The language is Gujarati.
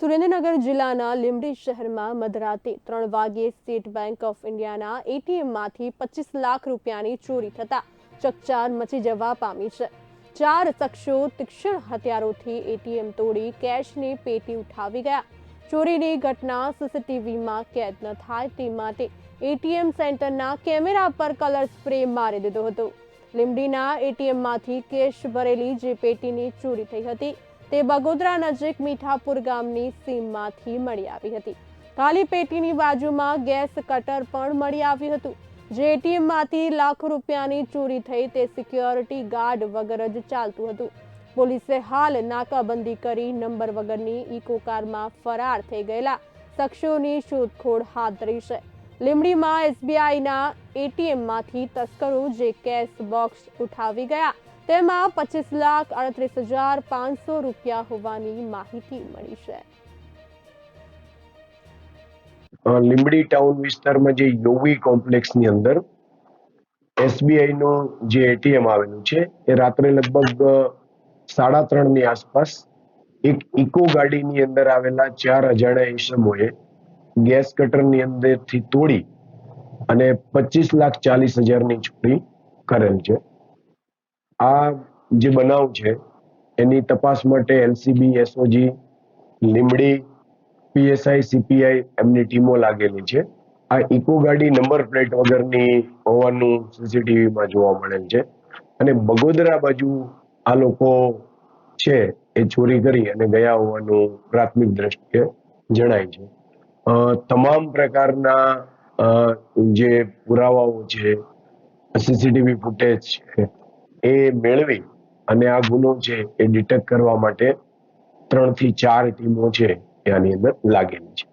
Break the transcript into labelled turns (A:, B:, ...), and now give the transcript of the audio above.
A: સુરેન્દ્રનગર જિલ્લાના લીંબડી શહેરમાં મધરાતે ત્રણ વાગ્યે સ્ટેટ બેંક ઓફ ઇન્ડિયાના એટીએમમાંથી પચીસ લાખ રૂપિયાની ચોરી થતા ચકચાર મચી જવા પામી છે. ચાર શખ્સો તીક્ષ્ણ હથિયારોથી એટીએમ તોડી કેશની પેટી ઉઠાવી ગયા. ચોરીની ઘટના સીસીટીવીમાં કેદ ન થાય તે માટે એટીએમ સેન્ટરના કેમેરા પર કલર સ્પ્રે મારી દીધો હતો. લીંબડીના એટીએમમાંથી કેશ ભરેલી જે પેટીની ચોરી થઈ હતી તે બગોદરા નજીક મીઠાપુર ગામની સીમમાંથી મળી આવી હતી. ખાલી પેટીની બાજુમાં ગેસ કટર પણ મળી આવ્યું હતું. જે એટીએમમાંથી લાખ રૂપિયાની ચોરી થઈ તે સિક્યોરિટી ગાર્ડ વગર જ ચાલતું હતું. પોલીસે હાલ નાકાબંધી કરી નંબર વગરની ઇકો કારમાં ફરાર થઈ ગયેલા શખ્સોની શોધખોળ હાથ ધરી છે. લીમડીમાં એસબીઆઈના એટીએમમાંથી તસ્કરો જે કેશ બોક્સ ઉઠાવી ગયા તેમાં પચીસ લાખ અડત્રીસ હજાર પાંચસો રૂપિયા હોવાની માહિતી મળી છે.
B: લીંબડી ટાઉન વિસ્તારમાં જે યોગી કોમ્પ્લેક્સની અંદર એસબીઆઈ નું જે એટીએમ આવેલું છે, એ રાત્રે લગભગ સાડા ત્રણની આસપાસ એક ઇકો ગાડીની અંદર આવેલા ચાર અજાણ્યા ઈસમોએ ગેસ કટરની અંદરથી તોડી અને પચીસ લાખ ચાલીસ હજારની ચોરી કરેલ છે. આ જે બનાવ છે, એની તપાસ માટે LCB SOG Limdi PSI CPI એમની ટીમો લાગેલી છે. આ ઇકો ગાડી નંબર પ્લેટ વગરની હોવાનું સીસીટીવીમાં જોવા મળેલ છે. અને બગોદરા બાજુ આ લોકો છે, એ ચોરી કરી અને ગયા હોવાનું પ્રાથમિક દ્રષ્ટિએ જણાય છે. તમામ પ્રકારના જે પુરાવાઓ છે સીસીટીવી ફૂટેજ છે એ મેળવી અને આ ગુનો છે એ ડિટેક્ટ કરવા માટે ત્રણથી ચાર ટીમો છે એ આની અંદર લાગેલી છે.